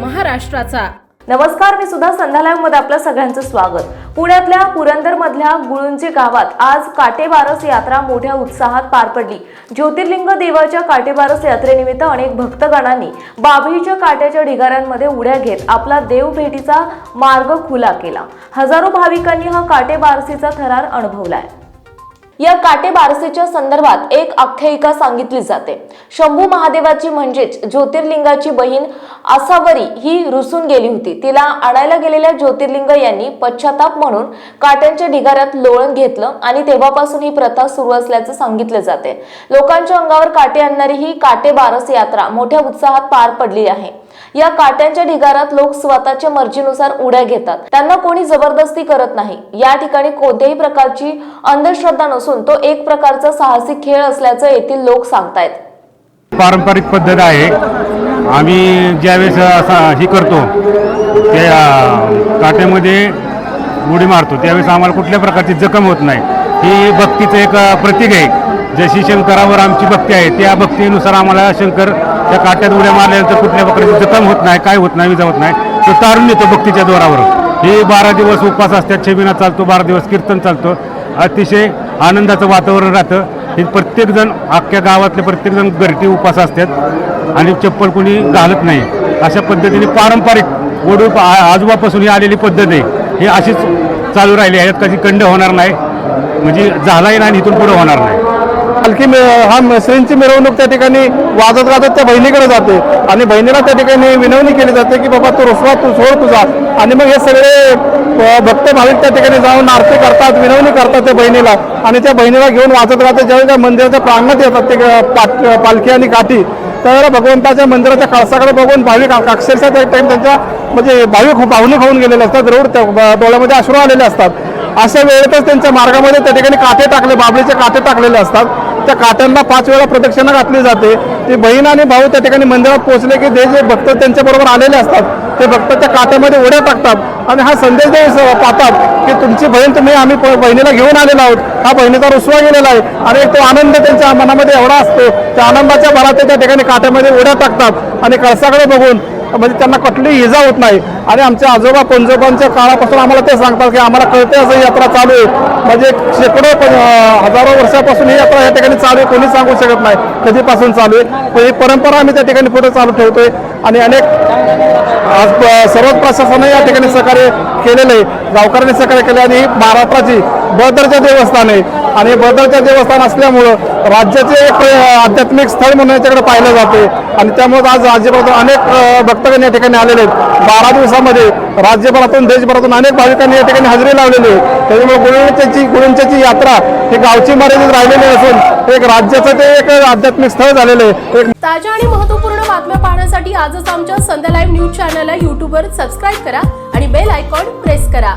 महाराष्ट्राचा. नमस्कार मी सुद्धा संध्या मध्ये आपलं सगळ्यांचं स्वागत. पुण्यातल्या पुरंदर मधल्या गुळुंजी गावात आज काटेबारस यात्रा मोठ्या उत्साहात पार पडली. ज्योतिर्लिंग देवाच्या काटेबारस यात्रेनिमित्त अनेक भक्तगणांनी बाभळीच्या काट्याच्या ढिगाऱ्यांमध्ये उड्या घेत आपला देव भेटीचा मार्ग खुला केला. हजारो भाविकांनी हा काटेबारसीचा थरार अनुभवलाय. या काटे बारसेच्या संदर्भात एक आख्यायिका सांगितली जाते. शंभू महादेवाची म्हणजेच ज्योतिर्लिंगाची बहीण आसावरी ही रुसून गेली होती. तिला आणायला गेलेल्या ज्योतिर्लिंग यांनी पश्चाताप म्हणून काट्यांच्या ढिगाऱ्यात लोळण घेतलं आणि तेव्हापासून ही प्रथा सुरू असल्याचं सांगितलं जाते. लोकांच्या अंगावर काटे आणणारी ही काटे बारस यात्रा मोठ्या उत्साहात पार पडली आहे. या काट्यांच्या ढिगारात लोक स्वतःच्या मर्जीनुसार उड्या घेतात. त्यांना कोणी जबरदस्ती करत नाही. या ठिकाणी कोणत्याही प्रकारची अंधश्रद्धा नसून तो एक प्रकारचा साहसी खेळ असल्याचं येथील लोक सांगतायत. पारंपरिक पद्धत आहे. आम्ही ज्यावेळेस असा ही करतो त्या काट्यामध्ये उडी मारतो त्यावेळेस आम्हाला कुठल्या प्रकारची जखम होत नाही. ही भक्तीचं एक प्रतीक आहे. जशी शंकरावर आमची भक्ती आहे त्या भक्तीनुसार आम्हाला शंकर त्या काट्यात उड्या मारल्यानंतर कुठल्या प्रकारची जखम होत नाही काय होत नाही विजा होत नाही. तो तारून येतो भक्तीच्या जोरावर. हे बारा दिवस उपवास असतात छबिना चालतो बारा दिवस कीर्तन चालतो. अतिशय आनंदाचं वातावरण राहतं. हे प्रत्येकजण अख्ख्या गावातले प्रत्येकजण घरटी उपास असतात आणि चप्पल कोणी घालत नाही. अशा पद्धतीने पारंपरिक वडू आजोबापासून ही आलेली पद्धत आहे. ही अशीच चालू राहिली आहे यात कधी खंड होणार नाही. म्हणजे झालाही नाही आणि इथून पुढे होणार नाही. पालखी हा म- श्रींची मिरवणूक त्या ठिकाणी वाजत गाजत त्या बहिणीकडे जाते. आणि बहिणीला त्या ठिकाणी विनवणी केली जाते की बाबा तू रुसवा तू सोड तुझा. आणि मग हे सगळे भक्त भाविक त्या ठिकाणी जाऊन आरती करतात विनवणी करतात त्या बहिणीला. आणि त्या बहिणीला घेऊन वाजत गाजत ज्यावेळी त्या मंदिराच्या प्रांगणात येतात ते पाट- पालखी आणि काठी त्यावेळेला भगवंताच्या मंदिराच्या कळसाकडे बघून भाविक अक्षरशः त्या टाइम त्यांच्या म्हणजे भाविक भावनिक होऊन गेलेले असतात रोड त्या डोळ्यामध्ये अश्रू आलेले असतात. अशा वेळेतच त्यांच्या मार्गामध्ये त्या ठिकाणी काटे टाकले बाबळीचे काटे टाकलेले असतात. त्या काट्यांना पाच वेळा प्रदक्षिणा घातली जाते. ती बहीण आणि भाऊ त्या ठिकाणी मंदिरात पोहोचले की ते जे भक्त त्यांच्याबरोबर आलेले असतात ते भक्त त्या काट्यामध्ये उड्या टाकतात आणि हा संदेश पाहतात की तुमची बहीण तुम्ही आम्ही प- बहिणीला घेऊन आलेलो आहोत. हा बहिणीचा रुसवा गेलेला आहे. आणि तो आनंद त्यांच्या मनामध्ये एवढा असतो त्या आनंदाच्या भरात त्या ठिकाणी काट्यामध्ये उड्या टाकतात आणि कळसाकडे बघून म्हणजे त्यांना कुठलीही इजा होत नाही. आणि आमचे आजोबा पंजोबांच्या काळापासून आम्हाला ते सांगतात की आम्हाला कळते असं यात्रा चालू आहे. म्हणजे शेकडो प- हजारो वर्षापासून ही यात्रा या ठिकाणी चालू आहे. कोणी सांगू शकत नाही कधीपासून चालू आहे. पण ही परंपरा आम्ही त्या ठिकाणी पुढे चालू ठेवतोय. आणि अनेक आज प- सर्वच प्रशासनाने या ठिकाणी सहकार्य केलेलं आहे. गावकऱ्यांनी सहकार्य केले आणि ही महाराष्ट्राची ब दर्जा देवस्थान आहे. आणि ब देवस्थान असल्यामुळं राज्याचे एक आध्यात्मिक स्थळ म्हणून याच्याकडे पाहिलं जाते. आणि त्यामुळे आज राज्यभरातून अनेक भक्तगण या ठिकाणी आलेले आहेत. बारा दिवसामध्ये राज्यभरातून देशभरातून अनेक भाविकांनी या ठिकाणी हजेरी लावलेली आहे. त्याच्यामुळे गुरुंच्याची गुरुंच्याची यात्रा ही गावची मर्यादित राहिलेली असून एक राज्याचं ते एक आध्यात्मिक स्थळ झालेलं आहे. एक ताज्या आणि महत्त्वपूर्ण बातम्या पाहण्यासाठी आजच आमच्या संध्या लाईव्ह न्यूज चॅनलला यूट्यूबवर सबस्क्राईब करा आणि बेल आयकॉन प्रेस करा.